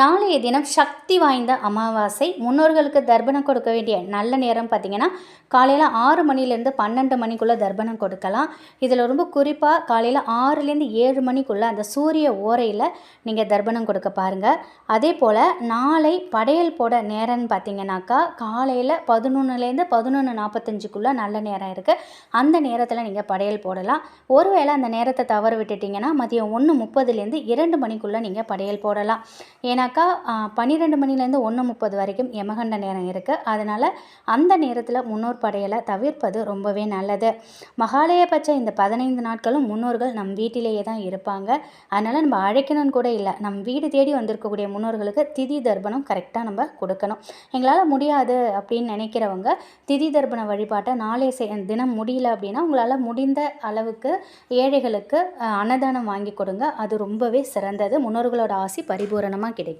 நாளைய தினம் சக்தி வாய்ந்த அமாவாசை. முன்னோர்களுக்கு தர்ப்பணம் கொடுக்க வேண்டிய நல்ல நேரம் பார்த்திங்கன்னா காலையில் ஆறு மணிலேருந்து பன்னெண்டு மணிக்குள்ளே தர்ப்பணம் கொடுக்கலாம். இதில் ரொம்ப குறிப்பாக காலையில் ஆறுலேருந்து ஏழு மணிக்குள்ளே அந்த சூரிய ஓரையில் நீங்கள் தர்ப்பணம் கொடுக்க பாருங்கள் அதே போல் நாளை படையல் போட நேரம்னு பார்த்தீங்கன்னாக்கா காலையில் பதினொன்றுலேருந்து பதினொன்று நாற்பத்தஞ்சுக்குள்ளே நல்ல நேரம் இருக்குது அந்த நேரத்தில் நீங்கள் படையல் போடலாம். ஒருவேளை அந்த நேரத்தை தவறு விட்டுட்டிங்கன்னா மதியம் ஒன்று முப்பதுலேருந்து இரண்டு மணிக்குள்ளே நீங்கள் படையல் போடலாம். ஏன்னா ஏன்னாக்கா பன்னிரெண்டு மணிலேருந்து ஒன்று முப்பது வரைக்கும் யமகண்ட நேரம் இருக்குது அதனால் அந்த நேரத்தில் முன்னோர் படையலை தவிர்ப்பது ரொம்பவே நல்லது. மகாலயபட்ச இந்த பதினைந்து நாட்களும் முன்னோர்கள் நம் வீட்டிலேயே தான் இருப்பாங்க. அதனால் நம்ம அழைக்கணும்னு கூட இல்லை. நம் வீடு தேடி வந்திருக்கக்கூடிய முன்னோர்களுக்கு திதி தர்ப்பணம் கரெக்டாக நம்ம கொடுக்கணும். எங்களால் முடியாது அப்படின்னு நினைக்கிறவங்க திதி தர்ப்பண வழிபாட்டை நாளே செய் தினம் முடியல அப்படின்னா உங்களால் முடிந்த அளவுக்கு ஏழைகளுக்கு அன்னதானம் வாங்கி கொடுங்க. அது ரொம்பவே சிறந்தது. முன்னோர்களோட ஆசி பரிபூரணமாக கிடைக்கும்.